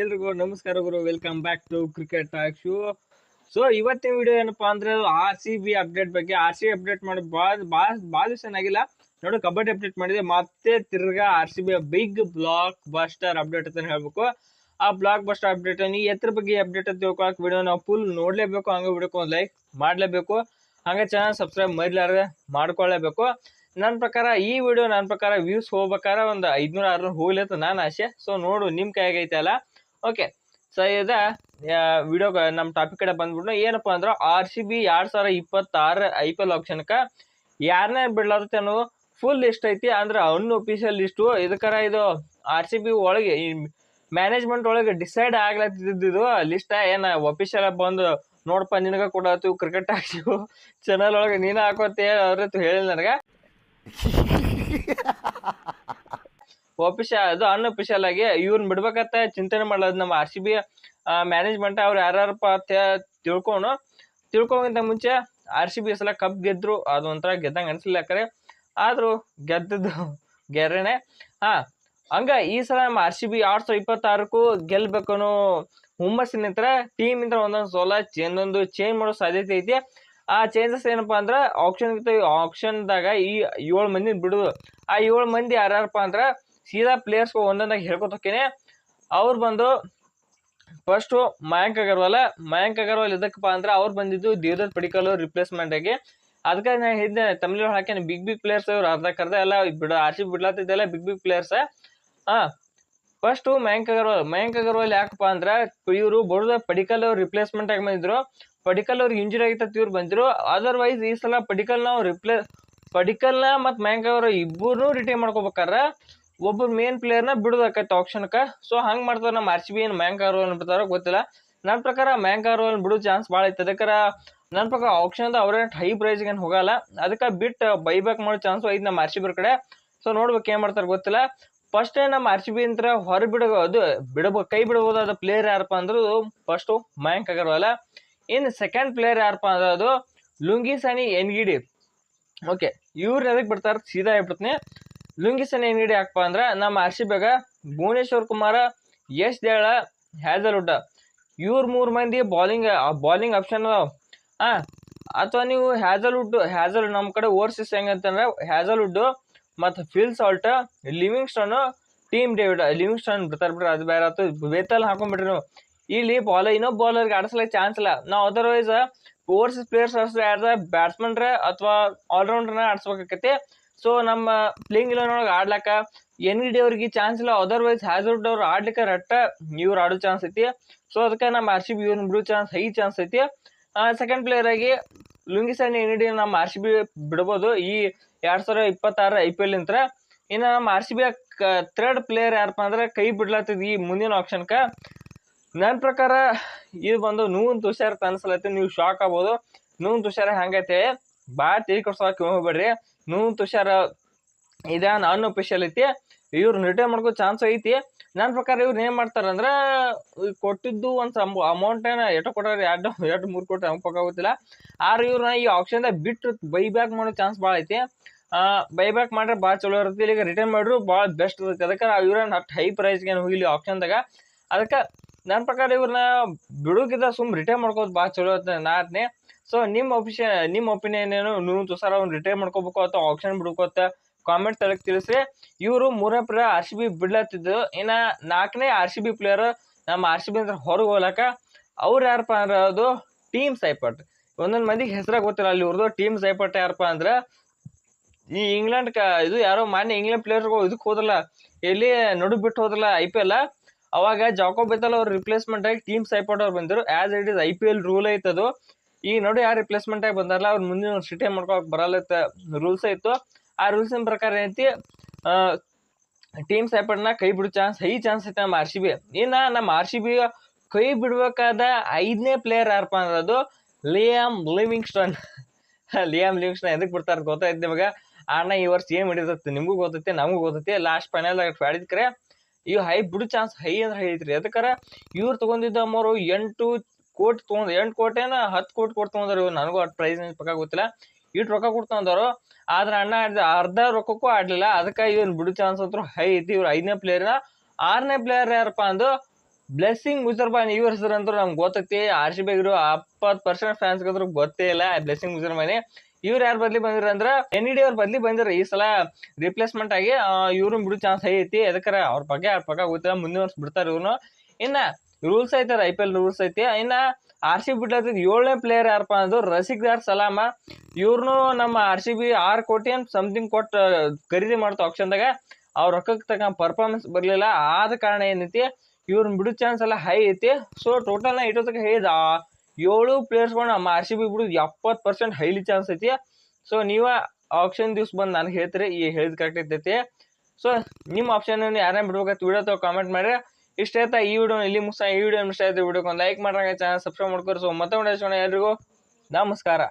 ಎಲ್ರಿಗೂ ನಮಸ್ಕಾರ ಗುರು. Welcome back to cricket talk show so ಇವತ್ತಿನ ವಿಡಿಯೋ ಏನಪ್ಪಾ ಅಂದ್ರೆ ಆರ್ ಸಿ ಬಿ ಅಪ್ಡೇಟ್ ಬಗ್ಗೆ. ಆರ್ ಸಿ ಅಪ್ಡೇಟ್ ಮಾಡಿ ಭಾಳ ಭಾಳ ದಿವಸ ಏನಾಗಿಲ್ಲ ನೋಡಿ, ಕಬಡ್ಡಿ ಅಪ್ಡೇಟ್ ಮಾಡಿದೆ. ಮತ್ತೆ ತಿರ್ಗಾ R C B big blockbuster update ಅಂತ ಹೇಳ್ಬೇಕು. ಆ ಬ್ಲಾಕ್ ಬಸ್ಟರ್ ಅಪ್ಡೇಟ್ ನೀ ಎತ್ತರ ಬಗ್ಗೆ ಅಪ್ಡೇಟ್ ಅಂತ ತಿಳ್ಕೊಳಕ್ ವಿಡಿಯೋ ನಾವು ಫುಲ್ ನೋಡ್ಲೇಬೇಕು. ಹಂಗೆ ವಿಡಿಯೋಕ್ಕೆ ಒಂದು ಲೈಕ್ ಮಾಡಲೇಬೇಕು. ಹಂಗೆ ಚೆನ್ನಾಗಿ ಸಬ್ಸ್ಕ್ರೈಬ್ ಮರಿಲಾರ್ದೆ ಮಾಡ್ಕೊಳ್ಳೇಬೇಕು. ನನ್ನ ಪ್ರಕಾರ ಈ ವಿಡಿಯೋ ನನ್ನ ಪ್ರಕಾರ ವ್ಯೂಸ್ ಹೋಗ್ಬೇಕಾದ್ರೆ ಒಂದು ಐದ್ನೂರ, ಆರ್ನೂರು ಹೋಗ್ಲಿ ಅಂತ ನಾನು ಆಸೆ. ಸೊ ನೋಡು ನಿಮ್ಮ ಕೈಯಾಗೈತೆ ಅಲ್ಲ. ಓಕೆ ಸೊ ಇದ ವಿಡಿಯೋ ನಮ್ಮ ಟಾಪಿಕ್ ಕಡೆ ಬಂದ್ಬಿಟ್ಟು ಏನಪ್ಪ ಅಂದ್ರೆ ಆರ್ ಸಿ ಬಿ ಎರಡು ಸಾವಿರ ಇಪ್ಪತ್ತಾರು ಐ ಪಿ ಎಲ್ ಆಪ್ಷನ್ಕ ಯಾರನ್ನೇ ಬಿಡ್ಲಾರತ್ತೆ ಅನ್ನೋ ಫುಲ್ ಲಿಸ್ಟ್ ಐತಿ. ಅಂದ್ರೆ ಅನ್ಅಫಿಷಿಯಲ್ ಲಿಸ್ಟು ಇದಕ್ಕರ ಇದು ಆರ್ ಸಿ ಬಿ ಒಳಗೆ ಮ್ಯಾನೇಜ್ಮೆಂಟ್ ಒಳಗೆ ಡಿಸೈಡ್ ಆಗ್ಲತ್ತಿದ್ದು ಲಿಸ್ಟ ಏನು ಅಫಿಷಿಯಲ್ ಬಂದು, ನೋಡಪ್ಪ, ನಿನಗ ಕೂಡ ಕ್ರಿಕೆಟ್ ಆಗ್ತೀವಿ ಚಾನಲ್ ಒಳಗೆ ನೀನು ಹಾಕೋತಿ, ಅವ್ರ ಹೇಳಿ ನನಗೆ. ಅಫಿಷಿಯಲ್ ಅದು ಅನ್ಅಫಿಷಿಯಲ್ ಆಗಿ ಇವ್ರನ್ನ ಬಿಡ್ಬೇಕಂತ ಚಿಂತನೆ ಮಾಡೋದು ನಮ್ಮ ಆರ್ ಸಿ ಬಿ ಮ್ಯಾನೇಜ್ಮೆಂಟ್ ಅವ್ರು ಯಾರ್ಯಾರಪ್ಪ ಅಂತ ತಿಳ್ಕೊಂಡು ತಿಳ್ಕೊಂಗಿಂತ ಮುಂಚೆ ಆರ್ ಸಿ ಬಿ ಸಲ ಕಪ್ ಗೆದ್ರು, ಅದು ಒಂಥರ ಗೆದ್ದಂಗೆ ಅನಿಸಲಿಲ್ಲ ಯಾಕಂದ್ರೆ, ಆದರೂ ಗೆದ್ದದ್ದು ಗೆರೆನೆ. ಹಾ, ಹಂಗ ಈ ಸಲ ನಮ್ಮ ಆರ್ ಸಿ ಬಿ ಆರು ಸಾವಿರ ಇಪ್ಪತ್ತಾರಕ್ಕೂ ಗೆಲ್ಬೇಕು ಅನ್ನೋ ಹುಮ್ಮಸ್ಸಿನ ನಂತರ ಟೀಮ್ ಇಂದ ಒಂದೊಂದು ಸೋಲ ಒಂದೊಂದು ಚೇಂಜ್ ಮಾಡೋ ಸಾಧ್ಯತೆ ಐತಿ. ಆ ಚೇಂಜಸ್ ಏನಪ್ಪಾ ಅಂದ್ರೆ ಆಪ್ಷನ್ ಆಪ್ಷನ್ದಾಗ ಈ ಏಳು ಮಂದಿ ಬಿಡುದು. ಆ ಏಳು ಮಂದಿ ಯಾರ್ಯಾರಪ್ಪ ಅಂದ್ರೆ ಸೀದಾ ಪ್ಲೇಯರ್ಸ್ ಒಂದೊಂದಾಗಿ ಹೇಳ್ಕೊತ ಹೋಕ್ಕೇನೆ. ಅವ್ರು ಬಂದು ಫಸ್ಟು ಮಯಾಂಕ್ ಅಗರ್ವಾಲ್ ಮಯಾಂಕ್ ಅಗರ್ವಾಲ್ ಇದಕ್ಕಪ್ಪ ಅಂದ್ರೆ ಅವ್ರು ಬಂದಿದ್ದು ದೇವದತ್ ಪಡಿಕಲ್ ರಿಪ್ಲೇಸ್ಮೆಂಟ್ ಆಗಿ. ಅದಕ್ಕೆ ನಾನು ಹೇಳಿದ್ದೆ ತಮಿಳು ಹಾಕ್ಯಾನೆ ಬಿಗ್ ಬಿಗ್ ಪ್ಲೇಯರ್ಸ್ ಅವ್ರು ಅರ್ಧಕ್ಕರ್ಧ ಎಲ್ಲ ಬಿಡ, ಆರ್ಸಿ ಬಿಡ್ಲಾತಿದ್ದೆಲ್ಲ ಬಿಗ್ ಬಿಗ್ ಪ್ಲೇಯರ್ಸ್ ಹಾ ಫಸ್ಟು ಮಯಾಂಕ್ ಅಗರ್ವಾಲ್ ಮಯಾಂಕ್ ಅಗರ್ವಾಲ್ ಯಾಕಪ್ಪ ಅಂದ್ರೆ ಇವರು ಬಡದ ಪಡಿಕಲ್ ಅವ್ರು ರಿಪ್ಲೇಸ್ಮೆಂಟ್ ಆಗಿ ಬಂದಿದ್ರು. ಪಡಿಕಲ್ ಅವ್ರಿಗೆ ಇಂಜುರಿ ಆಗಿತ್ತು ಇವ್ರು ಬಂದಿರು. ಅದರ್ವೈಸ್ ಈ ಸಲ ಪಡಿಕಲ್ ನಾವು ರಿಪ್ಲೇಸ್ ಪಡಿಕಲ್ನ ಮತ್ತು ಮಯಾಂಕ್ ಅವರು ಇಬ್ಬರೂ ರಿಟೈನ್ ಮಾಡ್ಕೋಬೇಕಾರ ಒಬ್ಬರು ಮೇನ್ ಪ್ಲೇಯರ್ನ ಬಿಡೋದಾಕೈತೆ ಆಪ್ಷನ್ಕ ಸೊ ಹಂಗೆ ಮಾಡ್ತಾರೆ ನಮ್ಮ ಆರ್ ಸಿ ಬಿ ಏನು ಮಯಾಂಕ್ ಅಗರ್ವಾಲ್ ಬಿಡ್ತಾರೋ ಗೊತ್ತಿಲ್ಲ. ನನ್ನ ಪ್ರಕಾರ ಮಯಾಂಕ್ ಅಗರ್ವಾಲ್ ಬಿಡೋ ಚಾನ್ಸ್ ಭಾಳ ಐತೆ. ಅದಕ್ಕೆ ನನ್ನ ಪ್ರಕಾರ ಆಪ್ಷನ್ ಅವ್ರೇನು ಹೈ ಪ್ರೈಸ್ಗೆ ಏನು ಹೋಗಲ್ಲ. ಅದಕ್ಕೆ ಬಿಟ್ಟು ಬೈಬ್ಯಾಕ್ ಮಾಡೋ ಚಾನ್ಸು ಐತೆ ನಮ್ಮ ಆರ್ ಕಡೆ. ಸೊ ನೋಡ್ಬೇಕು ಏನು ಮಾಡ್ತಾರೆ ಗೊತ್ತಿಲ್ಲ. ಫಸ್ಟ್ ನಮ್ಮ ಆರ್ ಸಿ ಬಿ ಅಂತ ಹೊರ ಬಿಡ ಅದು ಬಿಡಬೋ, ಕೈ ಬಿಡಬಹುದಾದ ಪ್ಲೇಯರ್ ಯಾರಪ್ಪ ಅಂದ್ರೆ ಫಸ್ಟು ಮಯಾಂಕ್ ಅಗರ್ವಾಲ. ಇನ್ನು ಸೆಕೆಂಡ್ ಪ್ಲೇಯರ್ ಯಾರಪ್ಪ ಅಂದ್ರೆ ಅದು ಲುಂಗಿ ಸಾನಿ ಎನ್ಗಿಡಿ. ಓಕೆ ಇವ್ರು ಎದಕ್ಕೆ ಬಿಡ್ತಾರೆ? ಸೀದಾ ಹೇಳ್ಬಿಡ್ತೀನಿ. ಲುಂಗಿ ಏನ್ ಎನ್ಗಿಡಿ ಯಾಕಪ್ಪ ಅಂದ್ರೆ ನಮ್ಮ ಆರ್ ಸಿ ಬಿಗ ಭುವನೇಶ್ವರ್ ಕುಮಾರ, ಯಶ್ ದೇಳ ಹ್ಯಾಸಲ್ವುಡ್ ಇವ್ರ ಮೂರು ಮಂದಿ ಬಾಲಿಂಗ್ ಬಾಲಿಂಗ್ ಆಪ್ಷನ್ ಅದಾವ. ಹಾಂ ಅಥವಾ ನೀವು ಹ್ಯಾಜಲ್ವುಡ್ ಹ್ಯಾಜಲ್ ನಮ್ಮ ಕಡೆ ಓವರ್ಸೀಸ್ ಹೆಂಗಂತಂದ್ರೆ ಉಡ್ ಮತ್ತು Phil Salt Livingstone Tim David Livingstone ಬಿಡ್ತಾರೆ ಬಿಡ್ರಿ, ಅದು ಬೇರೆ ಆತು, ವೇತಲ್ ಹಾಕೊಂಡ್ಬಿಟ್ರಿ ನೀವು. ಇಲ್ಲಿ ಬಾಲ್ ಇನ್ನೊಬ್ಬ ಬಾಲರ್ಗೆ ಆಡಿಸ್ಲಿಕ್ಕೆ ಚಾನ್ಸ್ ಇಲ್ಲ. ನಾವು ಅದರ್ವೈಸ್ ಓವರ್ಸೀಸ್ ಪ್ಲೇಯರ್ಸ್ ಯಾರ್ದ ಬ್ಯಾಟ್ಸ್ಮನ್ರ ಅಥವಾ ಆಲ್ರೌಂಡರ್ನ ಆಡಿಸ್ಬೇಕಾಕೈತಿ ಸೊ ನಮ್ಮ ಪ್ಲೇಯಿಂಗ್ ಇಲೆವನ್ ಆಡ್ಲಕ್ಕ ಎನ್ ಡಿ ಅವ್ರಿಗೆ ಚಾನ್ಸ್ ಇಲ್ಲ. ಅದರ್ವೈಸ್ ಹ್ಯಾಸರ್ಡ್ ಅವ್ರು ಆಡ್ಲಿಕ್ಕೆ ರಟ್ಟ ಇವ್ರು ಆಡೋ ಚಾನ್ಸ್ ಐತಿ. ಸೊ ಅದಕ್ಕೆ ನಮ್ಮ ಆರ್ ಸಿ ಬಿ ಇವ್ರನ್ನ ಬಿಡೋ ಚಾನ್ಸ್ ಹೈ ಚಾನ್ಸ್ ಐತಿ. ಸೆಕೆಂಡ್ ಪ್ಲೇಯರ್ ಆಗಿ ಲುಂಗಿಸನ್ ಎನ್ ಡಿ ನಮ್ಮ ಆರ್ ಸಿ ಬಿ ಬಿಡ್ಬೋದು. ಈ ಎರಡು ಸಾವಿರ ಇಪ್ಪತ್ತಾರು ಐ ಪಿ ಎಲ್ ನಿಂತ್ರ ಇನ್ನು ನಮ್ಮ R C B third player ಯಾರಪ್ಪ ಅಂದ್ರೆ ಕೈ ಬಿಡ್ಲತ್ತದ ಈ ಮುಂದಿನ ಆಪ್ಷನ್ಕ ನನ್ನ ಪ್ರಕಾರ ಇದು ಬಂದು ನೂನ್ ತುಷಾರ್ ಅನ್ಸಲತ್ತೆ ನೀವು ಶಾಕ್ ಆಗ್ಬೋದು. ನೂನ್ ತುಷಾರ ಹಂಗೈತೆ? ಭಾಳ ತಿಳಿ ಕೊಡ್ಸೋಕೆ ಹೋಗ್ಬೇಡ್ರಿ. ನೂನ್ ತುಷಾರ ಇದ ನಾನು ಅಫಿಷಿಯಲ್ ಐತಿ. ಇವ್ರು ರಿಟರ್ನ್ ಮಾಡ್ಕೋ ಚಾನ್ಸ್ ಐತಿ. ನನ್ನ ಪ್ರಕಾರ ಇವ್ರು ಏನ್ ಮಾಡ್ತಾರಂದ್ರೆ ಕೊಟ್ಟಿದ್ದು ಒಂದು ಅಮೌಂಟ್ ಏನ ಎಟೋ ಕೊಟ್ಟಾರ, ಎರಡು ಎರಡು, ಮೂರು ಕೋಟಿ ನಮ್ಗೆ ಪಕ್ಕಾಗುತ್ತಿಲ್ಲ ಆದ್ರೆ ಇವ್ರನ್ನ ಈ ಆಪ್ಷನ್ದಾಗ ಬಿಟ್ಟು ಬೈ ಬ್ಯಾಕ್ ಮಾಡೋ ಚಾನ್ಸ್ ಭಾಳ ಐತಿ. ಬೈ ಬ್ಯಾಕ್ ಮಾಡ್ರೆ ಭಾಳ ಚಲೋ ಇರುತ್ತೆ. ಈಗ ರಿಟರ್ನ್ ಮಾಡ್ರು ಭಾಳ ಬೆಸ್ಟ್ ಇರುತ್ತೆ. ಅದಕ್ಕೆ ಇವ್ರನ್ನ ಅಷ್ಟು ಹೈ ಪ್ರೈಸ್ಗೆ ಹೋಗಿಲ್ಲ ಆಪ್ಷನ್ದಾಗ ಅದಕ್ಕೆ ನನ್ನ ಪ್ರಕಾರ ಇವ್ರನ್ನ ಬಿಡುಗಿದ ಸುಮ್ ರಿಟೈರ್ ಮಾಡ್ಕೋದು ಭಾಳ ಚಲೋ ಐತೆ ನಾದ್ನೆ ಸೊ ನಿಮ್ಮ ಒಪಿಷ ನಿಮ್ಮ ಒಪಿನಿಯನ್ ಏನು? ನೀವು ತುಸಾರ ಅವ್ನು ರಿಟೈರ್ ಮಾಡ್ಕೋಬೇಕು ಅಥವಾ ಆಪ್ಷನ್ ಬಿಡ್ಕೋತ ಕಾಮೆಂಟ್ ತಳಕ್ ತಿಳಿಸ್ರಿ. ಇವರು ಮೂರನೇ ಪ್ಲೇಯರ್ ಆರ್ ಸಿ ಬಿ ಬಿಡ್ಲತ್ತಿದ್ದು ಇನ್ನು ನಾಲ್ಕನೇ ಆರ್ ಸಿ ಬಿ ಪ್ಲೇಯರ್ ನಮ್ಮ ಆರ್ ಸಿ ಬಿ ಅಂದ್ರೆ ಹೊರಗೆ ಹೋಗ್ಲಾಕ ಅವ್ರು ಯಾರಪ್ಪ ಅಂದ್ರೆ ಅದು ಟೀಮ್ ಸೈಪಟ್. ಒಂದೊಂದು ಮಂದಿಗೆ ಹೆಸರಾಗ ಗೊತ್ತಿಲ್ಲ, ಅಲ್ಲಿ ಇವ್ರದ್ದು ಟೀಮ್ ಸೈಪಟ್ ಯಾರಪ್ಪ ಅಂದ್ರೆ ಈ ಇಂಗ್ಲೆಂಡ್ ಕ ಇದು ಯಾರೋ ಮಾನ್ಯ ಇಂಗ್ಲೆಂಡ್ ಪ್ಲೇಯರ್ಗಳು ಇದಕ್ಕೆ ಹೋದ್ರಲ್ಲ. ಎಲ್ಲಿ ನಡು ಬಿಟ್ಟು ಹೋದ್ರಲ್ಲ ಐ ಪಿ ಎಲ್ ಅವಾಗ ಜಾಕೋ ಬೆತಲ್ ಅವ್ರ ರಿಪ್ಲೇಸ್ಮೆಂಟ್ ಆಗಿ ಟೀಮ್ ಸೈಪೋರ್ಟ್ ಅವ್ರು ಬಂದರು as it is I P L rule ಐತದು ಈ ನೋಡಿ ಯಾರು ರಿಪ್ಲೇಸ್ಮೆಂಟ್ ಆಗಿ ಬಂದಾರಲ್ಲ, ಅವ್ರು ಮುಂದಿನ ಒಂದು ಸಿಟಿ ಮಾಡ್ಕೊಳಕ್ ಬರಲ್ಲ ರೂಲ್ಸ್ ಇತ್ತು ಆ ರೂಲ್ಸಿನ ಪ್ರಕಾರ ಏನೈತಿ? ಟೀಮ್ ಸೈಪರ್ಟ್ನ ಕೈ ಬಿಡೋ ಚಾನ್ಸ್ ಹೈ ಚಾನ್ಸ್ ಐತೆ ನಮ್ಮ ಆರ್ ಸಿ ಬಿ ಇನ್ನು ನಮ್ಮ ಆರ್ ಸಿ ಬಿ ಕೈ ಬಿಡ್ಬೇಕಾದ ಐದನೇ ಪ್ಲೇಯರ್ ಯಾರಪ್ಪ ಅಂದ್ರೆ ಅದು Liam Livingstone Liam Livingstone ಎದಕ್ಕೆ ಬಿಡ್ತಾರೆ ಗೊತ್ತಾಯ್ತು ನಿಮಗೆ? ಅಣ್ಣ ಈ ವರ್ಷ ಏನು ಹಿಡಿದತ್ತೆ ನಿಮಗೂ ಗೊತ್ತೈತೆ, ನಮಗೂ ಗೊತ್ತೈತೆ. ಲಾಸ್ಟ್ ಫೈನಲ್ ಆಗಿ ಆಡಿದ್ಕರೆ ಇವ್ ಹೈ ಬಿಡು ಚಾನ್ಸ್ ಹೈ ಅಂದ್ರೆ ಐತ್ರಿ. ಅದಕ್ಕಾರ ಇವ್ರು ತಗೊಂಡಿದ್ದ ಅಮ್ಮವರು ಎಂಟು ಕೋಟಿ ತೊಗೊಂಡ್, ಎಂಟು ಕೋಟಿನ ಹತ್ತು ಕೋಟಿ ಕೊಟ್ಟು ತೊಗೊಂಡ್ರು ಇವ್ರು ನನಗೂ ಅಷ್ಟು ಪ್ರೈಸ್ ಪಕ್ಕ ಗೊತ್ತಿಲ್ಲ. ಇಟ್ಟು ರೊಕ್ಕ ಕೊಟ್ಟು ತೊಗೊಂಡವ್ರು ಆದ್ರೆ ಅಣ್ಣ ಅರ್ಧ ರೊಕ್ಕಕ್ಕೂ ಆಡ್ಲಿಲ್ಲ. ಅದಕ್ಕೆ ಇವ್ನು ಬಿಡು ಚಾನ್ಸ್ ಅಂತೂ ಹೈ ಐತಿ. ಇವ್ರು ಐದನೇ ಪ್ಲೇಯರ್ನ ಆರನೇ ಪ್ಲೇಯರ್ ಯಾರಪ್ಪ ಅಂದು ಬ್ಲೆಸ್ಸಿಂಗ್ ಮುಜರ್ಬಾನ್ ಇವ್ರ ಹೆಸರು ಅಂತೂ ನಮ್ಗೆ ಗೊತ್ತೈತಿ ಆರ್ ಸಿ ಬಿ ಇರೋ ಎಪ್ಪತ್ತು ಪರ್ಸೆಂಟ್ ಫ್ಯಾನ್ಸ್ ಅದ್ರ ಗೊತ್ತೇ ಇಲ್ಲ. ಬ್ಲೆಸ್ಸಿಂಗ್ ಮುಜರ್ಬಾನಿ ಇವ್ರು ಯಾರು ಬದ್ಲಿ ಬಂದಿರ ಅಂದ್ರ ಎನ್ ಡಿ ಅವ್ರ ಬದ್ಲಿ ಬಂದಿರ ಈ ಸಲ ರಿಪ್ಲೇಸ್ಮೆಂಟ್ ಆಗಿ ಇವ್ರು ಬಿಡು ಚಾನ್ಸ್ ಐತಿ. ಎದಕ್ಕಾರ ಅವ್ರ ಬಗ್ಗೆ ಅವ್ರ ಪಕ್ಕ ಗೊತ್ತಿಲ್ಲ ಮುಂದಿನ ವರ್ಷ ಬಿಡ್ತಾರ ಇವ್ನು ಇನ್ನ ರೂಲ್ಸ್ ಐತಾರ ಐ ಪಿ ಎಲ್ ರೂಲ್ಸ್ ಐತಿ. ಇನ್ನ ಆರ್ ಸಿ ಬಿ ಏಳನೇ ಪ್ಲೇಯರ್ ಯಾರಪ್ಪ ಅಂದ್ರು ರಸಿಕ್ದಾರ್ ಸಲಾಮ. ಇವ್ರನು ನಮ್ಮ ಆರ್ ಸಿ ಬಿ ಆರ್ ಕೋಟಿ ಅಂತ ಸಮಥಿಂಗ್ ಕೊಟ್ಟು, ಖರೀದಿ ಮಾಡ್ತಾ ಆಪ್ಷನ್ದಾಗ ಅವ್ರ ರೊಕ್ಕಕ್ಕೆ ತಕ್ಕ ಪರ್ಫಾರ್ಮೆನ್ಸ್ ಬರಲಿಲ್ಲ. ಆದ ಕಾರಣ ಏನೈತಿ ಇವ್ರನ್ನ ಬಿಡೋ ಚಾನ್ಸ್ ಎಲ್ಲ ಹೈ ಐತಿ. ಸೊ ಟೋಟಲ್ ನಾ ಇಟ್ಟೋದಕ್ಕೆ ಹೇಳಿದ ಏಳು ಪ್ಲೇಯರ್ಸ್ಗಳು ನಮ್ಮ ಆರ್ ಸಿ ಬಿ ಬಿಡೋದು ಎಪ್ಪತ್ತು ಪರ್ಸೆಂಟ್ ಹೈಲಿ ಚಾನ್ಸ್ ಐತಿ. ಸೊ ನೀವ ಆಪ್ಷನ್ ದಿವ್ಸ ಬಂದು ನನಗೆ ಹೇಳ್ತೀರಿ, ಈ ಹೇಳಿದ ಕರೆಕ್ಟ್ ಇರ್ತೈತಿ ಸೊ ನಿಮ್ಮ ಆಪ್ಷನ್ ಯಾರೇ ಬಿಡ್ಬೇಕಂತ ವಿಡಿಯೋ ತಗೋ ಕಾಮೆಂಟ್ ಮಾಡಿ ಇಷ್ಟ ಆಯ್ತಾ ಈ ವಿಡಿಯೋ ಇಲ್ಲಿ ಮುಗಿಸ ಈ ವಿಡಿಯೋ ಇಷ್ಟ ಆಯ್ತು ವಿಡಿಯೋಕ್ಕೆ ಒಂದು ಲೈಕ್ ಮಾಡ್ರಂಗೆ ಚಾನಲ್ ಸಬ್ಸ್ಕ್ರೈಬ್ ಮಾಡ್ಕೊರಿ. ಸೊ ಮತ್ತೆ ವಿಡಿಯೋ ಎಲ್ರಿಗೂ ನಮಸ್ಕಾರ.